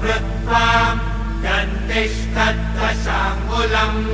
वृत्त्वाम् दन्तिष्ठद्दशाङ्गुलम्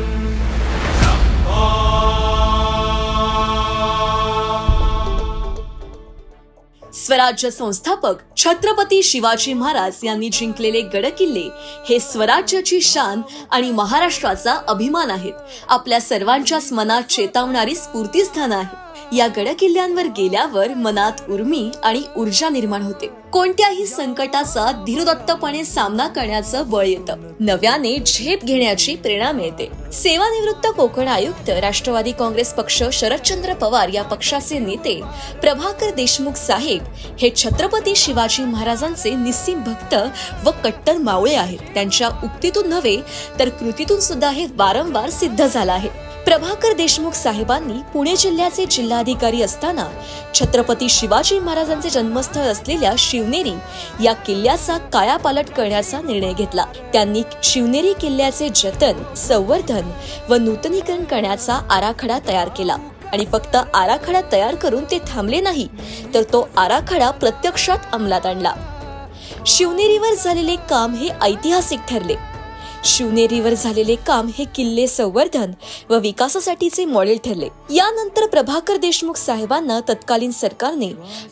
स्वराज्य संस्थापक छत्रपती शिवाजी महाराज यांनी जिंकलेले गडकिल्ले हे स्वराज्याची शान आणि महाराष्ट्राचा अभिमान आहेत. आपल्या सर्वांच्याच मनात चेतावणारी स्फूर्तीस्थान आहे. या गडकिल्ल्यांवर गेल्यावर मनात उर्मी आणि ऊर्जा निर्माण होते. कोणत्याही संकटाचा धीरदत्तपणे सामना करण्याचं बळ येतं. नव्याने झेप घेण्याची प्रेरणा मिळते. सेवानिवृत्त कोकण आयुक्त राष्ट्रवादी काँग्रेस पक्ष शरदचंद्र पवार या पक्षाचे नेते प्रभाकर देशमुख साहेब हे छत्रपती शिवाजी महाराजांचे निस्सीम भक्त व कट्टर मावळे आहेत. त्यांच्या उक्तीतून नव्हे तर कृतीतून सुद्धा हे वारंवार सिद्ध झालं आहे. प्रभाकर देशमुख साहेबांनी पुणे जिल्ह्याचे जिल्हाधिकारी असताना छत्रपती शिवाजी महाराजांचे जन्मस्थळ असलेल्या शिवनेरी या किल्ल्याचा कायापालट करण्याचा निर्णय घेतला. त्यांनी शिवनेरी किल्ल्याचे जतन संवर्धन व नूतनीकरण करण्याचा आराखडा तयार केला. आणि फक्त आराखडा तयार करून ते थांबले नाही तर तो आराखडा प्रत्यक्षात अंमलात आणला. शिवनेरीवर झालेले काम हे ऐतिहासिक ठरले. शिवनेरीवर झालेले काम हे किल्ले संवर्धन व विकासासाठीचे मॉडेल ठरले. यानंतर प्रभाकर देशमुख साहेबांना तत्कालीन सरकारने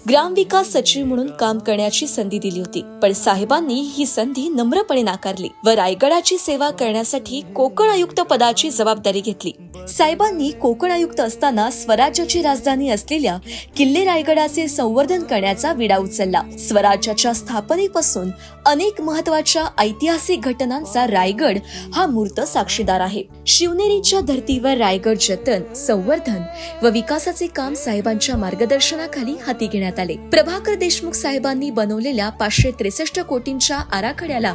ग्रामविकास सचिव म्हणून काम करण्याची संधी दिली होती. पण साहेबांनी ही संधी नम्रपणे नाकारली व रायगडाची सेवा करण्यासाठी कोकण आयुक्त पदाची जबाबदारी घेतली. साहेबांनी कोकण आयुक्त असताना स्वराज्याची राजधानी असलेल्या किल्ले रायगडाचे संवर्धन करण्याचा विडा उचलला. स्वराज्याच्या स्थापनेपासून अनेक महत्त्वाच्या ऐतिहासिक घटनांचा रायगड हा मूर्त साक्षीदार आहे. शिवनेरीच्या धर्तीवर रायगड जतन संवर्धन व विकासाचे काम साहेबांच्या मार्गदर्शनाखाली हाती घेण्यात आले. प्रभाकर देशमुख साहेबांनी बनवलेल्या पाचशे त्रेसष्ट कोटींच्या आराखड्याला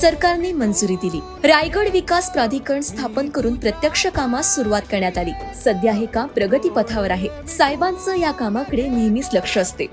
सरकारने मंजुरी दिली. रायगड विकास प्राधिकरण स्थापन करून प्रत्यक्ष कामास सुरुवात करण्यात आली. सध्या हे काम प्रगतीपथावर आहे. साहेबांचं या कामाकडे नेहमीच लक्ष असते.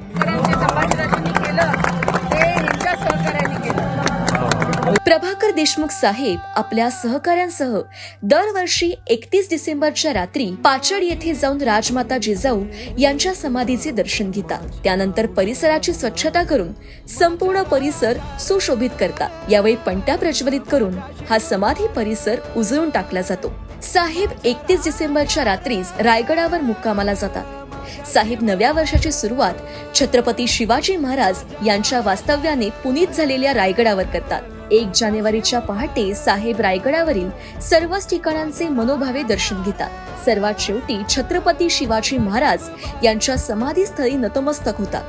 प्रभाकर देशमुख साहेब आपल्या सहकाऱ्यांसह दरवर्षी एकतीस डिसेंबरच्या रात्री पाचड येथे जाऊन राजमाता जिजाऊ यांच्या समाधीचे दर्शन घेतात. त्यानंतर परिसराची स्वच्छता करून संपूर्ण परिसर सुशोभित करतात. यावेळी पणत्या प्रज्वलित करून हा समाधी परिसर उजळून टाकला जातो. साहेब एकतीस डिसेंबरच्या रात्रीच रायगडावर मुक्कामाला जातात. साहेब नव्या वर्षाची सुरुवात छत्रपती शिवाजी महाराज यांच्या वास्तव्याने पुनीत झालेल्या रायगडावर करतात. एक जानेवारीच्या पहाटे साहेब रायगडावरील सर्वच ठिकाणांचे मनोभावे दर्शन घेतात. सर्वात शेवटी छत्रपती शिवाजी महाराज यांच्या समाधीस्थळी नतमस्तक होतात.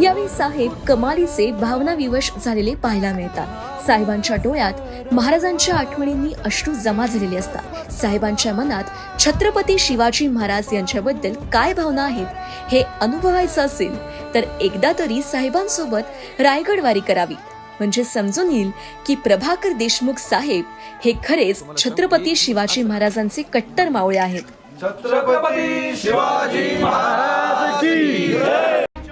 यावेळी साहेब कमालीचे भावनाविवश झालेले पाहायला मिळतात. साहेबांच्या डोळ्यात महाराजांच्या आठवणींनी अश्रू जमा झालेले असतात. साहेबांच्या मनात छत्रपती शिवाजी महाराज यांच्याबद्दल काय भावना आहेत हे अनुभवायचं असेल तर एकदा तरी साहेबांसोबत रायगडवारी करावी. म्हणजे समजून येईल की प्रभाकर देशमुख साहेब हे खरेच छत्रपती शिवाजी महाराजांचे कट्टर मावळे आहेत. छत्रपती शिवाजी महाराज की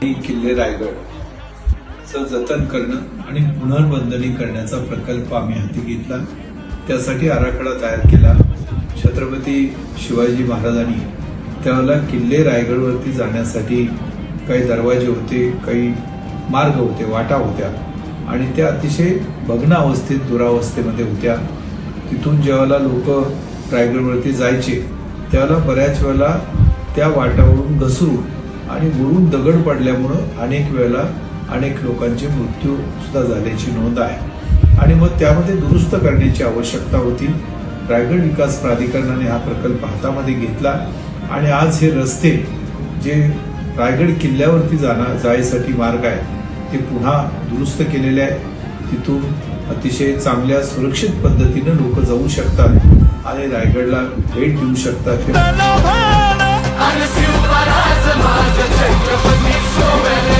किल्ले रायगडचं जतन करणं आणि पुनर्बंधनी करण्याचा प्रकल्प आम्ही हाती घेतला. त्यासाठी आराखडा तयार केला. छत्रपती शिवाजी महाराजांनी त्यावेळेला किल्ले रायगडवरती जाण्यासाठी काही दरवाजे होते काही मार्ग होते वाटा होत्या. आणि त्या अतिशय भग्न अवस्थेत दुरावस्थेमध्ये होत्या. तिथून जेव्हा लोक रायगडवरती जायचे त्यावेळेला बऱ्याच वेळेला त्या वाटावरून घसरून आणि बुडून दगड पडल्यामुळं अनेक वेळेला अनेक लोकांचे मृत्यू सुद्धा झाल्याची नोंद आहे. आणि मग त्यामध्ये दुरुस्त करण्याची आवश्यकता होती. रायगड विकास प्राधिकरणाने हा प्रकल्प हातामध्ये घेतला आणि आज हे रस्ते जे रायगड किल्ल्यावरती जाणार जायसाठी मार्ग आहे ते पुन्हा दुरुस्त केलेले आहे तिथून अतिशय चांगल्या सुरक्षित पद्धतीनं लोक जाऊ शकतात आणि रायगडला भेट देऊ शकतात. आणि शिवराज माझ छत्रपती सोबत